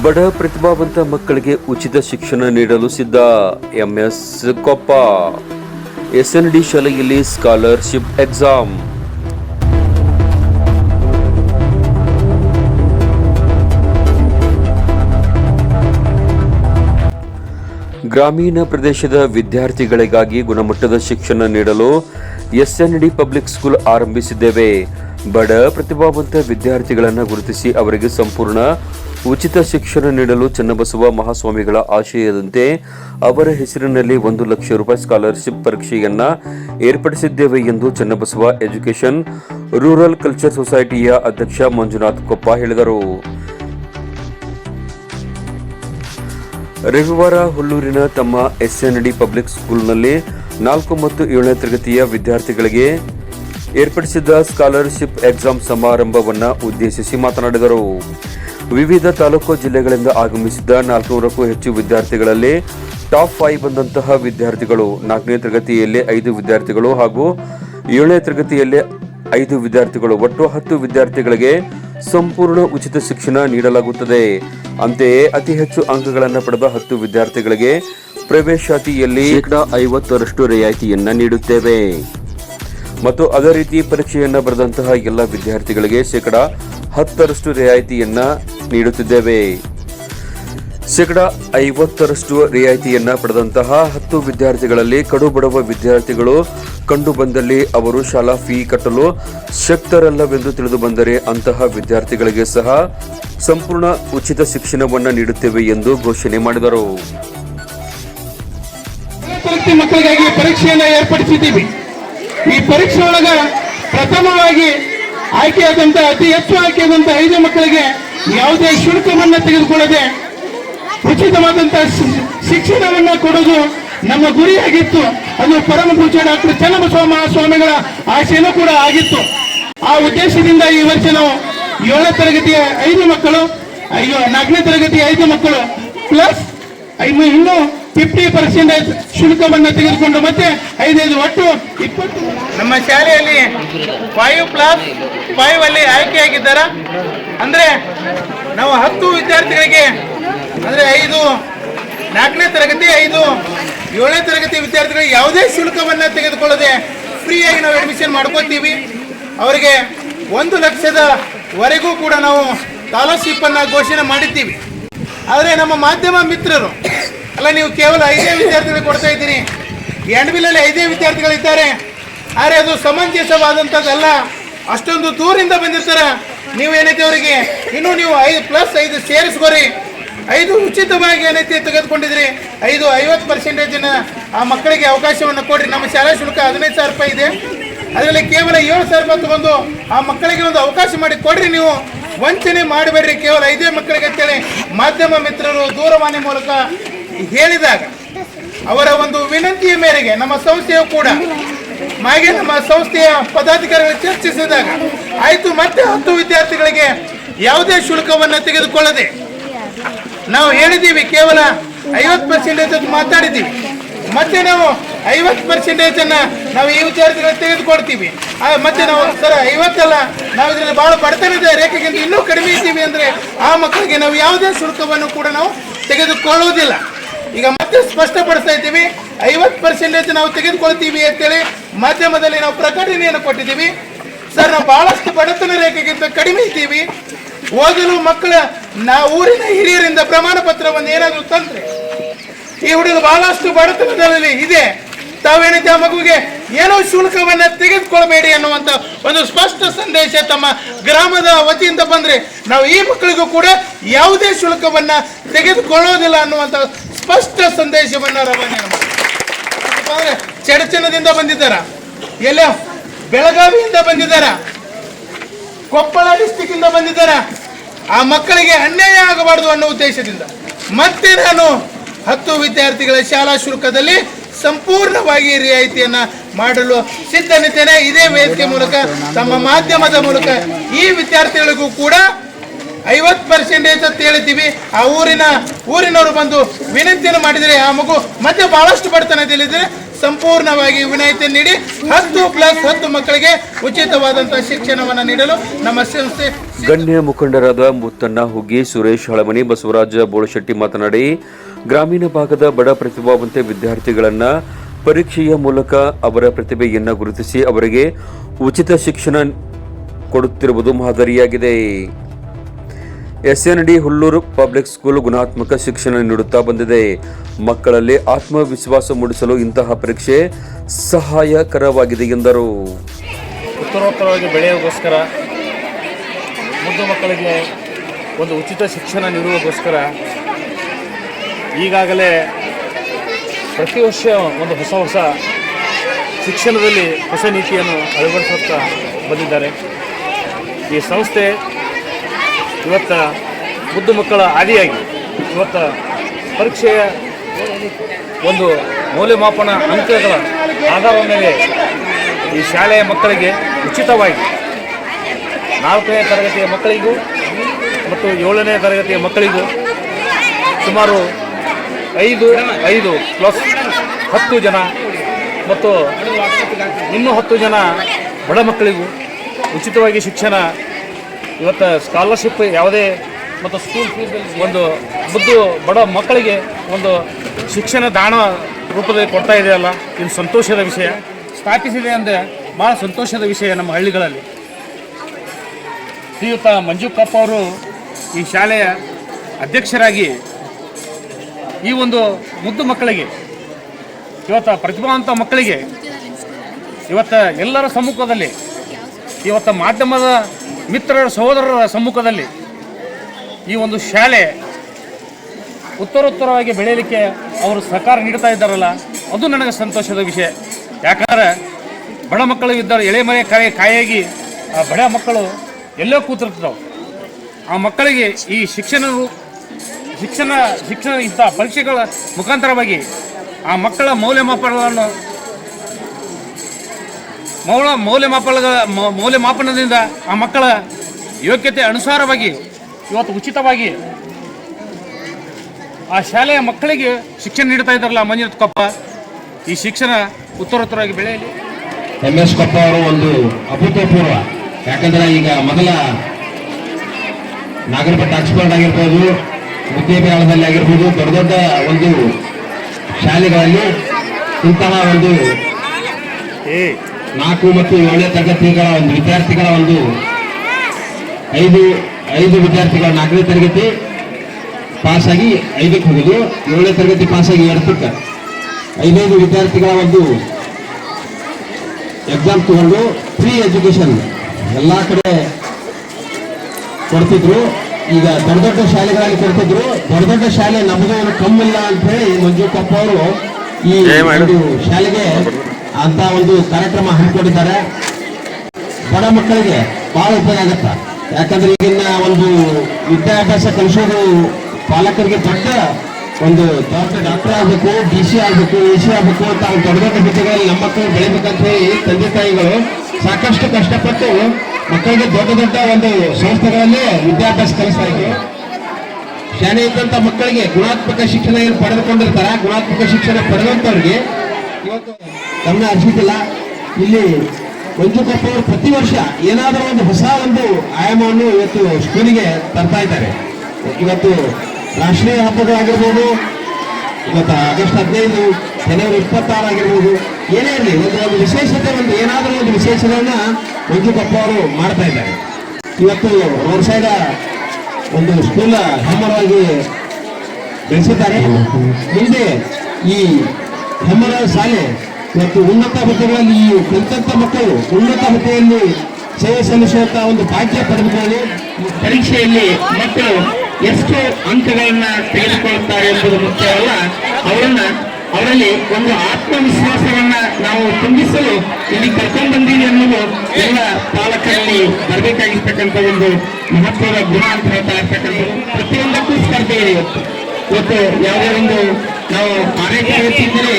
ಬಡ ಪ್ರತಿಭಾವಂತ ಮಕ್ಕಳಿಗೆ ಉಚಿತ ಶಿಕ್ಷಣ ನೀಡಲು ಸಿದ್ಧ ಎಂಎಸ್ ಕೊಪ್ಪ. ಎಸ್ಎನ್ಡಿ ಶಾಲೆಯಲ್ಲಿ ಸ್ಕಾಲರ್ಶಿಪ್ ಎಕ್ಸಾಮ್. ಗ್ರಾಮೀಣ ಪ್ರದೇಶದ ವಿದ್ಯಾರ್ಥಿಗಳಿಗಾಗಿ ಗುಣಮಟ್ಟದ ಶಿಕ್ಷಣ ನೀಡಲು ಎಸ್ಎನ್ಡಿ ಪಬ್ಲಿಕ್ ಸ್ಕೂಲ್ ಆರಂಭಿಸಿದ್ದೇವೆ. ಬಡ ಪ್ರತಿಭಾವಂತ ವಿದ್ಯಾರ್ಥಿಗಳನ್ನು ಗುರುತಿಸಿ ಅವರಿಗೆ ಸಂಪೂರ್ಣ ಉಚಿತ ಶಿಕ್ಷಣ ನೀಡಲು ಚನ್ನಬಸವ ಮಹಾಸ್ವಾಮಿಗಳ ಆಶಯದಂತೆ ಅವರ ಹೆಸರಿನಲ್ಲಿ ಒಂದು ಲಕ್ಷ ರೂಪಾಯಿ ಸ್ಕಾಲರ್ಶಿಪ್ ಪರೀಕ್ಷೆಯನ್ನ ಏರ್ಪಡಿಸಿದ್ದೇವೆ ಎಂದು ಚನ್ನಬಸವ ಎಜುಕೇಷನ್ ರೂರಲ್ ಕಲ್ಚರ್ ಸೊಸೈಟಿಯ ಅಧ್ಯಕ್ಷ ಮಂಜುನಾಥ್ ಕೊಪ್ಪ ಹೇಳಿದರು. ರವಿವಾರ ಹುಲ್ಲೂರಿನ ತಮ್ಮ ಎಸ್ಎನ್ಡಿ ಪಬ್ಲಿಕ್ ಸ್ಕೂಲ್ನಲ್ಲಿ ನಾಲ್ಕು ಮತ್ತು ಏಳನೇ ತರಗತಿಯ ವಿದ್ಯಾರ್ಥಿಗಳಿಗೆ ಏರ್ಪಡಿಸಿದ್ದ ಸ್ಕಾಲರ್ಶಿಪ್ ಎಕ್ಸಾಮ್ ಸಮಾರಂಭವನ್ನು ಉದ್ದೇಶಿಸಿ ಮಾತನಾಡಿದರು. ವಿವಿಧ ತಾಲೂಕು ಜಿಲ್ಲೆಗಳಿಂದ ಆಗಮಿಸಿದ್ದ ನಾಲ್ಕುನೂರಕ್ಕೂ ಹೆಚ್ಚು ವಿದ್ಯಾರ್ಥಿಗಳಲ್ಲಿ ಟಾಪ್ ಫೈವ್ ಬಂದಂತಹ ವಿದ್ಯಾರ್ಥಿಗಳು, ನಾಲ್ಕನೇ ತರಗತಿಯಲ್ಲಿ ಐದು ವಿದ್ಯಾರ್ಥಿಗಳು ಹಾಗೂ ಏಳನೇ ತರಗತಿಯಲ್ಲಿ ಐದು ವಿದ್ಯಾರ್ಥಿಗಳು. ಒಟ್ಟು ಹತ್ತು ವಿದ್ಯಾರ್ಥಿಗಳಿಗೆ ಸಂಪೂರ್ಣ ಉಚಿತ ಶಿಕ್ಷಣ ನೀಡಲಾಗುತ್ತದೆ. ಅಂತೆಯೇ ಅತಿ ಹೆಚ್ಚು ಅಂಕಗಳನ್ನು ಪಡೆದ ಹತ್ತು ವಿದ್ಯಾರ್ಥಿಗಳಿಗೆ ಪ್ರವೇಶಾತಿಯಲ್ಲಿ ಐವತ್ತರಷ್ಟು ರಿಯಾಯಿತಿಯನ್ನು ನೀಡುತ್ತೇವೆ. ಮತ್ತು ಅದೇ ರೀತಿ ಪರೀಕ್ಷೆಯನ್ನು ಬರೆದಂತಹ ಎಲ್ಲ ವಿದ್ಯಾರ್ಥಿಗಳಿಗೆ ಶೇಕಡ ಹತ್ತರಷ್ಟು ರಿಯಾಯಿತಿಯನ್ನ ನೀಡುತ್ತಿದ್ದೇವೆ. ಶೇಕಡ ಐವತ್ತರಷ್ಟು ರಿಯಾಯಿತಿಯನ್ನ ಪಡೆದಂತಹ ಹತ್ತು ವಿದ್ಯಾರ್ಥಿಗಳಲ್ಲಿ ಕಡು ಬಡವ ವಿದ್ಯಾರ್ಥಿಗಳು ಕಂಡು ಬಂದಲ್ಲಿ ಅವರು ಶಾಲಾ ಫೀ ಕಟ್ಟಲು ಶಕ್ತರಲ್ಲವೆಂದು ತಿಳಿದು ಬಂದರೆ ಅಂತಹ ವಿದ್ಯಾರ್ಥಿಗಳಿಗೆ ಸಹ ಸಂಪೂರ್ಣ ಉಚಿತ ಶಿಕ್ಷಣವನ್ನು ನೀಡುತ್ತೇವೆ ಎಂದು ಘೋಷಣೆ ಮಾಡಿದರು. ಮಕ್ಕಳಿಗಾಗಿ ಪರೀಕ್ಷೆಯನ್ನು ಏರ್ಪಡಿಸಿದ್ದೀವಿ. ಈ ಪರೀಕ್ಷೆ ಒಳಗ ಪ್ರಥಮವಾಗಿ ಆಯ್ಕೆಯಾದಂತ, ಅತಿ ಹೆಚ್ಚು ಆಯ್ಕೆಯಾದಂತ ಐದು ಮಕ್ಕಳಿಗೆ ಯಾವುದೇ ಶುಲ್ಕವನ್ನ ತೆಗೆದುಕೊಳ್ಳದೆ ಉಚಿತವಾದಂತ ಶಿ- ಶಿಕ್ಷಣವನ್ನ ಕೊಡೋದು ನಮ್ಮ ಗುರಿಯಾಗಿತ್ತು. ಅದು ಪರಮ ಪೂಜ್ಯ ಡಾಕ್ಟರ್ ಚನ್ನಬಸವ ಮಹಾಸ್ವಾಮಿಗಳ ಆಶೆಯೂ ಕೂಡ ಆಗಿತ್ತು. ಆ ಉದ್ದೇಶದಿಂದ ಈ ವರ್ಷ ನಾವು ಏಳನೇ ತರಗತಿಯ ಐದು ಮಕ್ಕಳು, ಅಯ್ಯೋ, ನಾಲ್ಕನೇ ತರಗತಿಯ ಐದು ಮಕ್ಕಳು, ಪ್ಲಸ್, ಇನ್ನು ಫಿಫ್ಟಿ ಪರ್ಸೆಂಟೇಜ್ ಶುಲ್ಕವನ್ನು ತೆಗೆದುಕೊಂಡು ಮತ್ತೆ ಐದೈದು ಒಟ್ಟು ಇಪ್ಪತ್ತು ನಮ್ಮ ಶಾಲೆಯಲ್ಲಿ ಫೈವ್ ಪ್ಲಸ್ ಫೈವ್ ಅಲ್ಲಿ ಆಯ್ಕೆಯಾಗಿದ್ದಾರ ಅಂದ್ರೆ ನಾವು ಹತ್ತು ವಿದ್ಯಾರ್ಥಿಗಳಿಗೆ ಅಂದ್ರೆ ಐದು, ನಾಲ್ಕನೇ ತರಗತಿ, ಐದು, ಏಳನೇ ತರಗತಿ ವಿದ್ಯಾರ್ಥಿಗಳಿಗೆ ಯಾವುದೇ ಶುಲ್ಕವನ್ನ ತೆಗೆದುಕೊಳ್ಳದೆ ಫ್ರೀಯಾಗಿ ನಾವು ಅಡ್ಮಿಷನ್ ಮಾಡ್ಕೋತೀವಿ. ಅವರಿಗೆ ಒಂದು ಲಕ್ಷದ ವರೆಗೂ ಕೂಡ ನಾವು ಸ್ಕಾಲರ್ಶಿಪ್ ಅನ್ನ ಘೋಷಣೆ ಮಾಡಿದ್ದೀವಿ. ಆದರೆ ನಮ್ಮ ಮಾಧ್ಯಮ ಮಿತ್ರರು ಅಲ್ಲ, ನೀವು ಕೇವಲ ಐದೇ ವಿದ್ಯಾರ್ಥಿಗಳಿಗೆ ಕೊಡ್ತಾ ಇದ್ದೀರಿ. ಎಂಡ್ಬಿಲಲ್ಲಿ ಐದೇ ವಿದ್ಯಾರ್ಥಿಗಳಿದ್ದಾರೆ. ಆದರೆ ಅದು ಸಮಂಜಸವಾದಂಥದ್ದಲ್ಲ. ಅಷ್ಟೊಂದು ದೂರಿಂದ ಬಂದಿರ್ತಾರೆ. ನೀವು ಏನೈತೆ ಅವರಿಗೆ? ಇನ್ನೂ ನೀವು ಐದು ಪ್ಲಸ್ ಐದು ಸೇರಿಸ್ಕೊರಿ. ಐದು ಉಚಿತವಾಗಿ ಏನೈತಿ ತೆಗೆದುಕೊಂಡಿದ್ರಿ ಐದು ಐವತ್ತು ಪರ್ಸೆಂಟೇಜನ್ನು ಆ ಮಕ್ಕಳಿಗೆ ಅವಕಾಶವನ್ನು ಕೊಡ್ರಿ. ನಮ್ಮ ಶಾಲಾ ಶುಲ್ಕ ಹದಿನೈದು ಸಾವಿರ ರೂಪಾಯಿ ಇದೆ. ಅದರಲ್ಲಿ ಕೇವಲ ಏಳು ಸಾವಿರ ರೂಪಾಯಿ ತಗೊಂಡು ಆ ಮಕ್ಕಳಿಗೆ ಒಂದು ಅವಕಾಶ ಮಾಡಿ ಕೊಡ್ರಿ ನೀವು. ವಂಚನೆ ಮಾಡಬೇಡ್ರಿ ಕೇವಲ ಐದೇ ಮಕ್ಕಳಿಗೆ ಅಂತೇಳಿ. ಮಾಧ್ಯಮ ಮಿತ್ರರು ದೂರವಾಣಿ ಮೂಲಕ ಹೇಳಿದಾಗ ಅವರ ಒಂದು ವಿನಂತಿಯ ಮೇರೆಗೆ ನಮ್ಮ ಸಂಸ್ಥೆಯು ಕೂಡ ಹಾಗೆ ನಮ್ಮ ಸಂಸ್ಥೆಯ ಪದಾಧಿಕಾರಿಗಳು ಚರ್ಚಿಸಿದಾಗ ಆಯಿತು ಮತ್ತೆ ಹತ್ತು ವಿದ್ಯಾರ್ಥಿಗಳಿಗೆ ಯಾವುದೇ ಶುಲ್ಕವನ್ನು ತೆಗೆದುಕೊಳ್ಳದೆ. ನಾವು ಹೇಳಿದ್ದೀವಿ, ಕೇವಲ ಐವತ್ತು ಪರ್ಸೆಂಟೇಜ್ ಅಂತ ಮಾತಾಡಿದ್ದೀವಿ. ಮತ್ತೆ ನಾವು ಐವತ್ತು ಪರ್ಸೆಂಟೇಜ್ ಅನ್ನ ನಾವು ಈ ವಿದ್ಯಾರ್ಥಿಗಳು ತೆಗೆದುಕೊಳ್ತೀವಿ. ಮತ್ತೆ ನಾವು ಸರ್ ಐವತ್ತಲ್ಲ, ನಾವು ಇದರಲ್ಲಿ ಬಹಳ ಬಡತನದ ರೇಖೆಗಿಂತ ಇನ್ನೂ ಕಡಿಮೆ ಇದ್ದೀವಿ ಅಂದ್ರೆ ಆ ಮಕ್ಕಳಿಗೆ ನಾವು ಯಾವುದೇ ಶುಲ್ಕವನ್ನು ಕೂಡ ನಾವು ತೆಗೆದುಕೊಳ್ಳುವುದಿಲ್ಲ. ಈಗ ಮತ್ತೆ ಸ್ಪಷ್ಟಪಡಿಸ್ತಾ ಇದ್ದೀವಿ. ಐವತ್ತು ಪರ್ಸೆಂಟೇಜ್ ನಾವು ತೆಗೆದುಕೊಳ್ತೀವಿ ಅಂತೇಳಿ ಮಾಧ್ಯಮದಲ್ಲಿ ನಾವು ಪ್ರಕಟಣೆಯನ್ನು ಕೊಟ್ಟಿದ್ದೀವಿ. ಸರ್, ನಾವು ಬಹಳಷ್ಟು ಬಡತನ ರೇಖೆಗಿಂತ ಕಡಿಮೆ ಇದ್ದೀವಿ. ಓದಲು ಮಕ್ಕಳ ನಾ ಊರಿನ ಹಿರಿಯರಿಂದ ಪ್ರಮಾಣ ಪತ್ರವನ್ನು ಏನಾದರೂ ತಂದ್ರೆ, ಈ ಹುಡುಗ ಬಹಳಷ್ಟು ಬಡತನದಲ್ಲಿ ಇದೆ. ತಾವೇನೈತೆ ಆ ಮಗುವಿಗೆ ಏನೋ ಶುಲ್ಕವನ್ನ ತೆಗೆದುಕೊಳ್ಬೇಡಿ ಅನ್ನುವಂತ ಒಂದು ಸ್ಪಷ್ಟ ಸಂದೇಶ ತಮ್ಮ ಗ್ರಾಮದ ವತಿಯಿಂದ ಬಂದ್ರೆ, ನಾವು ಈ ಮಕ್ಕಳಿಗೂ ಕೂಡ ಯಾವುದೇ ಶುಲ್ಕವನ್ನ ತೆಗೆದುಕೊಳ್ಳೋದಿಲ್ಲ ಅನ್ನುವಂತ ಸ್ಪಷ್ಟ ಸಂದೇಶವನ್ನ ರವಾನೆ ಮಾಡಿ. ಚಡಚನದಿಂದ ಬಂದಿದ್ದಾರ? ಎಲ್ಲ ಬೆಳಗಾವಿಯಿಂದ ಬಂದಿದ್ದಾರ? ಕೊಪ್ಪಳ ಡಿಸ್ಟಿಕ್ ಇಂದ ಬಂದಿದ್ದಾರ? ಆ ಮಕ್ಕಳಿಗೆ ಅನ್ಯಾಯ ಆಗಬಾರದು ಅನ್ನೋ ಉದ್ದೇಶದಿಂದ ಮತ್ತೆ ನಾನು ಹತ್ತು ವಿದ್ಯಾರ್ಥಿಗಳ ಶಾಲಾ ಶುಲ್ಕದಲ್ಲಿ ಸಂಪೂರ್ಣವಾಗಿ ರಿಯಾಯಿತಿಯನ್ನ ಮಾಡಲು ಸಿದ್ಧನಿದ್ದೇನೆ. ಇದೇ ವೇದಿಕೆ ಮೂಲಕ, ತಮ್ಮ ಮಾಧ್ಯಮದ ಮೂಲಕ ಈ ವಿದ್ಯಾರ್ಥಿಗಳಿಗೂ ಕೂಡ ಐವತ್ತು ಪರ್ಸೆಂಟೇಜ್ ಅಂತ ಹೇಳಿದ್ದೀವಿ ಆ ಊರಿನ ಊರಿನವರು ಬಂದು ವಿನಂತಿಯನ್ನು ಮಾಡಿದರೆ ಆ ಮಗು ಮತ್ತೆ ಬಹಳಷ್ಟು ಬಡತನದಲ್ಲಿದ್ದರೆ ಸಂಪೂರ್ಣವಾಗಿ ವಿನಾಯಿತಿ ನೀಡಿ ಹತ್ತು ಪ್ಲಸ್ ಹತ್ತು ಮಕ್ಕಳಿಗೆ ಉಚಿತವಾದಂತಹ ಶಿಕ್ಷಣವನ್ನು ನೀಡಲು ನಮ್ಮ ಸಂಸ್ಥೆ ಗಣ್ಯ ಮುಖಂಡರಾದ ಮುತ್ತಣ್ಣ ಹುಗ್ಗಿ, ಸುರೇಶ್ ಹಳಮನಿ, ಬಸವರಾಜ ಬೋಳಶೆಟ್ಟಿ ಮಾತನಾಡಿ, ಗ್ರಾಮೀಣ ಭಾಗದ ಬಡ ಪ್ರತಿಭಾವಂತ ವಿದ್ಯಾರ್ಥಿಗಳನ್ನು ಪರೀಕ್ಷೆಯ ಮೂಲಕ ಅವರ ಪ್ರತಿಭೆಯನ್ನು ಗುರುತಿಸಿ ಅವರಿಗೆ ಉಚಿತ ಶಿಕ್ಷಣ ಕೊಡುತ್ತಿರುವುದು ಮಾದರಿಯಾಗಿದೆ. ಎಸ್ಎನ್ಡಿ ಹುಲ್ಲೂರು ಪಬ್ಲಿಕ್ ಸ್ಕೂಲ್ ಗುಣಾತ್ಮಕ ಶಿಕ್ಷಣ ನೀಡುತ್ತಾ ಬಂದಿದೆ. ಮಕ್ಕಳಲ್ಲಿ ಆತ್ಮವಿಶ್ವಾಸ ಮೂಡಿಸಲು ಇಂತಹ ಪರೀಕ್ಷೆ ಸಹಾಯಕರವಾಗಿದೆ ಎಂದರು. ಉತ್ತರೋತ್ತರವಾಗಿ ಬೆಳೆಯೋಗೋಸ್ಕರ ಮುದ್ದು ಮಕ್ಕಳಿಗೆ ಒಂದು ಉಚಿತ ಶಿಕ್ಷಣ ನೀಡುವುದಕ್ಕೋಸ್ಕರ ಈಗಾಗಲೇ ಪ್ರತಿ ವರ್ಷ ಒಂದು ಹೊಸ ಹೊಸ ಶಿಕ್ಷಣದಲ್ಲಿ ಹೊಸ ನೀತಿಯನ್ನು ಅಳವಡಿಸುತ್ತಾ ಬಂದಿದ್ದಾರೆ. ಈ ಸಂಸ್ಥೆ ಇವತ್ತ ಮುದ್ದು ಮಕ್ಕಳ ಆದಿಯಾಗಿ ಇವತ್ತು ಪರೀಕ್ಷೆಯ ಒಂದು ಮೌಲ್ಯಮಾಪನ ಅಂಕಗಳ ಆಧಾರದ ಮೇಲೆ ಈ ಶಾಲೆಯ ಮಕ್ಕಳಿಗೆ ಉಚಿತವಾಗಿ ನಾಲ್ಕನೇ ತರಗತಿಯ ಮಕ್ಕಳಿಗೂ ಮತ್ತು ಏಳನೇ ತರಗತಿಯ ಮಕ್ಕಳಿಗೂ ಸುಮಾರು ಐದು ಐದು ಪ್ಲಸ್ ಹತ್ತು ಜನ ಮತ್ತು ಇನ್ನೂ ಹತ್ತು ಜನ ಬಡ ಮಕ್ಕಳಿಗೂ ಉಚಿತವಾಗಿ ಶಿಕ್ಷಣ ಇವತ್ತು ಸ್ಕಾಲರ್ಶಿಪ್ ಯಾವುದೇ ಮತ್ತು ಸ್ಕೂಲ್ ಫೀಸ್ ಒಂದು ಮುದ್ದು ಬಡ ಮಕ್ಕಳಿಗೆ ಒಂದು ಶಿಕ್ಷಣ ದಾನ ರೂಪದಲ್ಲಿ ಕೊಡ್ತಾ ಇದೆಯಲ್ಲ, ಇದು ಸಂತೋಷದ ವಿಷಯ. ಸ್ಥಾಪಿಸಿದೆ ಅಂದರೆ ಭಾಳ ಸಂತೋಷದ ವಿಷಯ ನಮ್ಮ ಹಳ್ಳಿಗಳಲ್ಲಿ. ಶ್ರೀಯುತ ಮಂಜು ಕಪ್ಪ ಅವರು ಈ ಶಾಲೆಯ ಅಧ್ಯಕ್ಷರಾಗಿ ಈ ಒಂದು ಮುದ್ದು ಮಕ್ಕಳಿಗೆ, ಇವತ್ತು ಪ್ರತಿಭಾವಂತ ಮಕ್ಕಳಿಗೆ ಇವತ್ತ ಎಲ್ಲರ ಸಮ್ಮುಖದಲ್ಲಿ ಇವತ್ತ ಮಾಧ್ಯಮದ ಮಿತ್ರರ ಸಹೋದರರ ಸಮ್ಮುಖದಲ್ಲಿ ಈ ಒಂದು ಶಾಲೆ ಉತ್ತರೋತ್ತರವಾಗಿ ಬೆಳೆಯಲಿಕ್ಕೆ ಅವರು ಸಹಕಾರ ನೀಡ್ತಾ ಇದ್ದಾರಲ್ಲ, ಅದು ನನಗೆ ಸಂತೋಷದ ವಿಷಯ. ಯಾಕಂದ್ರೆ ಬಡ ಮಕ್ಕಳು ಇದ್ದಾರೆ ಎಳೆ ಮನೆ ಕಾಯಿ, ಕಾಯಾಗಿ, ಆ ಬಡ ಮಕ್ಕಳು ಎಲ್ಲೋ ಕೂತಿರ್ತಾವೆ. ಆ ಮಕ್ಕಳಿಗೆ ಈ ಶಿಕ್ಷಣ ಶಿಕ್ಷಣ ಶಿಕ್ಷಣ ಇಂಥ ಪರೀಕ್ಷೆಗಳ ಮುಖಾಂತರವಾಗಿ ಆ ಮಕ್ಕಳ ಮೌಲ್ಯಮಾಪನಗಳನ್ನು ಮೌಲ ಮೌಲ್ಯಮಾಪನ ಮೌ- ಮೌಲ್ಯಮಾಪನದಿಂದ ಆ ಮಕ್ಕಳ ಯೋಗ್ಯತೆ ಅನುಸಾರವಾಗಿ ಇವತ್ತು ಉಚಿತವಾಗಿ ಆ ಶಾಲೆಯ ಮಕ್ಕಳಿಗೆ ಶಿಕ್ಷಣ ನೀಡ್ತಾ ಇದ್ದಾರಲ್ಲ ಮಂಜುನಾಥ್ ಕೊಪ್ಪ. ಈ ಶಿಕ್ಷಣ ಉತ್ತರೋತ್ತರವಾಗಿ ಬೆಳೆಯಲಿ. ಎಂ ಎಸ್ ಕೊಪ್ಪ ಅವರು ಒಂದು ಅಭೂತಪೂರ್ವ. ಯಾಕಂದ್ರೆ ಈಗ ಮೊದಲ ನಾಗರಪಟ್ಟ ಆಕ್ಸ್ಫರ್ಡ್ ಆಗಿರ್ಬೋದು ಮುದ್ದೇಬೇಳದಲ್ಲಿ ಆಗಿರ್ಬೋದು ದೊಡ್ಡ ದೊಡ್ಡ ಒಂದು ಶಾಲೆಗಳಲ್ಲಿ ಇಂತಹ ಒಂದು ನಾಲ್ಕು ಮತ್ತು ಏಳನೇ ತರಗತಿಗಳ ಒಂದು ವಿದ್ಯಾರ್ಥಿಗಳ ಒಂದು ಐದು ಐದು ವಿದ್ಯಾರ್ಥಿಗಳ ನಾಲ್ಕನೇ ತರಗತಿ ಪಾಸಾಗಿ ಐದಕ್ಕೆ ಹೋಗುದು. ಏಳನೇ ತರಗತಿ ಪಾಸಾಗಿ ಎರಡಕ್ಕೆ ಐದೈದು ವಿದ್ಯಾರ್ಥಿಗಳ ಒಂದು ಎಕ್ಸಾಮ್ ತಗೊಂಡು ಫ್ರೀ ಎಜುಕೇಶನ್ ಎಲ್ಲ ಕಡೆ ಕೊಡ್ತಿದ್ರು. ಈಗ ದೊಡ್ಡ ದೊಡ್ಡ ಶಾಲೆಗಳಲ್ಲಿ ಕೊಡ್ತಿದ್ರು. ದೊಡ್ಡ ದೊಡ್ಡ ಶಾಲೆ ನಮ್ಮದು ಏನು ಕಮ್ಮಿಲ್ಲ ಅಂತ ಹೇಳಿ ಮಂಜು ಕಪ್ಪ ಅವರು ಈ ಒಂದು ಶಾಲೆಗೆ ಅಂತ ಒಂದು ಕಾರ್ಯಕ್ರಮ ಹಮ್ಮಿಕೊಂಡಿದ್ದಾರೆ. ಬಡ ಮಕ್ಕಳಿಗೆ ಬಹಳ ಉಪಯೋಗ ಆಗತ್ತ. ಯಾಕಂದ್ರೆ ಈಗಿನ ಒಂದು ವಿದ್ಯಾಭ್ಯಾಸ ಕಲಿಸೋದು ಪಾಲಕರಿಗೆ ದೊಡ್ಡ ಒಂದು ದೊಡ್ಡ ಡಾಕ್ಟರ್ ಆಗ್ಬೇಕು ಡಿ ಸಿ ಆಗ್ಬೇಕು ಎ ಸಿ ಆಗ್ಬೇಕು ಅಂತ ದೊಡ್ಡ ದೊಡ್ಡ ಹುದ್ದೆಗಳಲ್ಲಿ ನಮ್ಮ ಮಕ್ಕಳು ಬೆಳಿಬೇಕಂತ ಹೇಳಿ ತಂದೆ ತಾಯಿಗಳು ಸಾಕಷ್ಟು ಕಷ್ಟಪಟ್ಟು ಮಕ್ಕಳಿಗೆ ದೊಡ್ಡ ದೊಡ್ಡ ಒಂದು ಸಂಸ್ಥೆಗಳಲ್ಲಿ ವಿದ್ಯಾಭ್ಯಾಸ ಕಲಿಸ್ತಾ ಇದ್ರು. ಶಾಲೆ ಇದ್ದಂತ ಮಕ್ಕಳಿಗೆ ಗುಣಾತ್ಮಕ ಶಿಕ್ಷಣ ಏನು ಪಡೆದುಕೊಂಡಿರ್ತಾರ? ಗುಣಾತ್ಮಕ ಶಿಕ್ಷಣ ಪಡೆದಂತವ್ರಿಗೆ ಇವತ್ತು ಗಮನ ಹರಿಸಿದ್ದಿಲ್ಲ. ಇಲ್ಲಿ ಮಂಜುಕಪ್ಪ ಅವರು ಪ್ರತಿ ವರ್ಷ ಏನಾದರೂ ಒಂದು ಹೊಸ ಒಂದು ಆಯಾಮವನ್ನು ಇವತ್ತು ಸ್ಕೂಲಿಗೆ ತರ್ತಾ ಇದ್ದಾರೆ. ಇವತ್ತು ರಾಷ್ಟ್ರೀಯ ಹಬ್ಬಗಳಾಗಿರ್ಬೋದು ಇವತ್ತು ಆಗಸ್ಟ್ ಹದಿನೈದು ಜನವರಿ ಇಪ್ಪತ್ತಾರು ಆಗಿರ್ಬೋದು, ಏನೇ ಇರಲಿ, ಒಂದು ಒಂದು ವಿಶೇಷತೆ, ಒಂದು ಏನಾದರೂ ಒಂದು ವಿಶೇಷಗಳನ್ನ ಮಂಜುಕಪ್ಪ ಅವರು ಮಾಡ್ತಾ ಇದ್ದಾರೆ. ಇವತ್ತು ರೋಡ್ ಸೈಡ ಒಂದು ಸ್ಕೂಲ ಹೆಮ್ಮರವಾಗಿ ಬೆಳೆಸಿದ್ದಾರೆ. ಮುಂದೆ ಈ ಹೆಮ್ಮರ ಶಾಲೆ ಮತ್ತು ಉನ್ನತ ಹುದ್ದೆಗಳಲ್ಲಿ ಈ ಕಲಿತಂತ ಮಕ್ಕಳು ಉನ್ನತ ಹುದ್ದೆಯಲ್ಲಿ ಸೇವೆ ಸಲ್ಲಿಸುವಂತಹ ಒಂದು ಭಾಗ್ಯ ಪಡೆದುಕೊಳ್ಳಿ. ಈ ಪರೀಕ್ಷೆಯಲ್ಲಿ ಮಕ್ಕಳು ಎಷ್ಟು ಅಂಕಗಳನ್ನ ತೆಗೆದುಕೊಳ್ಳುತ್ತಾರೆ ಎಂಬುದು ಮುಖ್ಯವಲ್ಲ ಅವರನ್ನ, ಅವರಲ್ಲಿ ಒಂದು ಆತ್ಮವಿಶ್ವಾಸವನ್ನ ನಾವು ತುಂಬಿಸಲು ಇಲ್ಲಿ ಕರ್ಕೊಂಡು ಬಂದೀವಿ ಅನ್ನೋದು ಎಲ್ಲ ಪಾಲಕರಲ್ಲಿ ಬರಬೇಕಾಗಿರ್ತಕ್ಕಂಥ ಒಂದು ಮಹತ್ವದ ಗುಣ ಅಂತ ಹೇಳ್ತಾ ಇರ್ತಕ್ಕಂಥದ್ದು. ಪ್ರತಿಯೊಂದಕ್ಕೂ ಸ್ಪರ್ಧೆ ಇದೆ ಇವತ್ತು. ಇವತ್ತು ಯಾವುದೇ ಒಂದು ನಾವು ಆರನೇ ತರಗತಿಯಿಂದಲೇ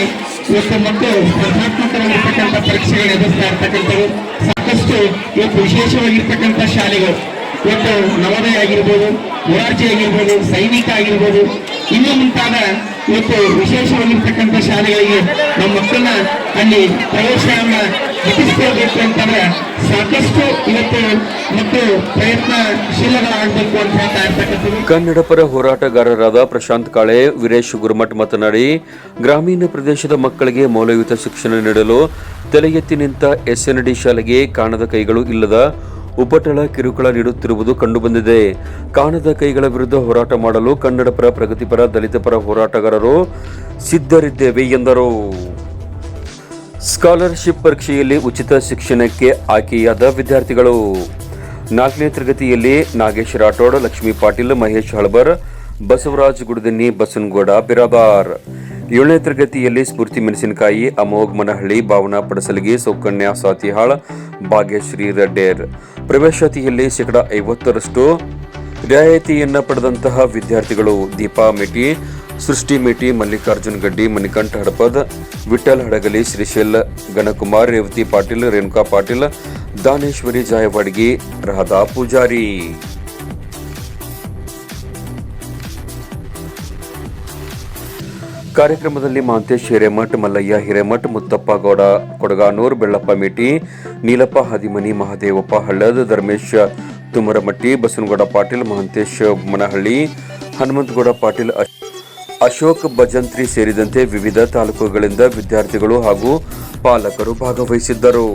ಇವತ್ತು ಮಕ್ಕಳು ಸ್ಪರ್ಧಾತ್ಮಕವಾಗಿರ್ತಕ್ಕಂಥ ಪರೀಕ್ಷೆಗಳು ಎದುರಿಸ್ತಾ ಇರ್ತಕ್ಕಂಥವು ಸಾಕಷ್ಟು ಇವತ್ತು ವಿಶೇಷವಾಗಿರ್ತಕ್ಕಂಥ ಶಾಲೆಗಳು. ಇವತ್ತು ನವೋದಯ ಆಗಿರ್ಬೋದು, ಮೊರಾರ್ಜಿ ಆಗಿರ್ಬೋದು, ಸೈನಿಕ ಆಗಿರ್ಬೋದು, ಇನ್ನೂ ಮುಂತಾದ ಇವತ್ತು ವಿಶೇಷವಾಗಿರ್ತಕ್ಕಂಥ ಶಾಲೆಗಳಿಗೆ ನಮ್ಮ ಮಕ್ಕಳನ್ನ ಅಲ್ಲಿ ಪ್ರವೇಶವನ್ನ ಗಿಟ್ಟಿಸ್ಕೊಳ್ಬೇಕು ಅಂತಂದ್ರೆ ಸಾಕಷ್ಟು ಇವತ್ತು ಮತ್ತು ಪ್ರಯತ್ನಶೀಲಗಳಾಗಬೇಕು ಅಂತ ಹೇಳ್ತಾ ಕನ್ನಡ ಪರ ಹೋರಾಟಗಾರರಾದ ಪ್ರಶಾಂತ್ ಕಾಳೆ, ವೀರೇಶ್ ಗುರುಮಠ್ ಮಾತನಾಡಿ, ಗ್ರಾಮೀಣ ಪ್ರದೇಶದ ಮಕ್ಕಳಿಗೆ ಮೌಲ್ಯಯುತ ಶಿಕ್ಷಣ ನೀಡಲು ತಲೆ ಎತ್ತಿ ನಿಂತ ಎಸ್ಎನ್ಡಿ ಶಾಲೆಗೆ ಕಾಣದ ಕೈಗಳು ಇಲ್ಲದ ಉಪಟಳ ಕಿರುಕುಳ ನೀಡುತ್ತಿರುವುದು ಕಂಡುಬಂದಿದೆ. ಕಾಣದ ಕೈಗಳ ವಿರುದ್ಧ ಹೋರಾಟ ಮಾಡಲು ಕನ್ನಡ ಪರ ಪ್ರಗತಿಪರ ದಲಿತ ಪರ ಹೋರಾಟಗಾರರು ಸಿದ್ಧರಿದ್ದೇವೆ ಎಂದರು. ಸ್ಕಾಲರ್ಶಿಪ್ ಪರೀಕ್ಷೆಯಲ್ಲಿ ಉಚಿತ ಶಿಕ್ಷಣಕ್ಕೆ ಆಯ್ಕೆಯಾದ ವಿದ್ಯಾರ್ಥಿಗಳು. ನಾಲ್ಕನೇ ತರಗತಿಯಲ್ಲಿ ನಾಗೇಶ್ ರಾಠೋಡ್, ಲಕ್ಷ್ಮೀ ಪಾಟೀಲ್, ಮಹೇಶ್ ಹಳಬರ್, ಬಸವರಾಜ್ ಗುಡದನ್ನಿ ಬಸನಗೌಡ, ಬಿರಾಬಾರ್. ಏಳನೇ ತರಗತಿಯಲ್ಲಿ ಸ್ಫೂರ್ತಿ ಮೆಣಸಿನಕಾಯಿ, ಅಮೋಘ್ ಮನಹಳ್ಳಿ, ಭಾವನಾ ಪಡಸಲಗಿ, ಸೌಕನ್ಯ ಸಾತಿಹಾಳ್, ಭಾಗ್ಯಶ್ರೀ ರೆಡ್ಡೇರ್. ಪ್ರವೇಶಾತಿಯಲ್ಲಿ ಶೇಕಡ ಐವತ್ತರಷ್ಟು. ರಿಯಾಯಿತಿಯನ್ನು ಪಡೆದಂತಹ ವಿದ್ಯಾರ್ಥಿಗಳು ದೀಪಾ ಮೇಟಿ ಸೃಷ್ಟಿ ಮೇಟಿ, ಮಲ್ಲಿಕಾರ್ಜುನ್ ಗಡ್ಡಿ, ಮಣಿಕಂಠ ಹಡಪದ ವಿಠಲ್ ಹಡಗಲಿ, ಶ್ರೀಶೈಲ್ ಗಣಕುಮಾರ್ ರೇವತಿ ಪಾಟೀಲ್, ರೇಣುಕಾ ಪಾಟೀಲ್, ದಾನೇಶ್ವರಿ ಜಾಯವಾಡ್ಗಿ, ರಾಧಾ ಪೂಜಾರಿ. ಕಾರ್ಯಕ್ರಮದಲ್ಲಿ ಮಹಾಂತೇಶ್ ಹಿರೇಮಠ್, ಮಲ್ಲಯ್ಯ ಹಿರೇಮಠ್, ಮುತ್ತಪ್ಪ ಗೌಡ, ಕೊಡಗಾನೂರ್, ಬೆಳ್ಳಪ್ಪ ಮೇಟಿ, ನೀಲಪ್ಪ ಹದಿಮನಿ, ಮಹದೇವಪ್ಪ ಹಳ್ಳದ್, ಧರ್ಮೇಶ್ ತುಮರಮಟ್ಟಿ ಬಸನಗೌಡ ಪಾಟೀಲ್ ಮಹಂತೇಶ್ ಮನಹಳ್ಳಿ ಹನುಮಂತಗೌಡ ಪಾಟೀಲ್ ಅಶೋಕ್ ಭಜಂತ್ರಿ ಸೇರಿದಂತೆ ವಿವಿಧ ತಾಲೂಕುಗಳಿಂದ ವಿದ್ಯಾರ್ಥಿಗಳು ಹಾಗೂ ಪಾಲಕರು ಭಾಗವಹಿಸಿದ್ದರು.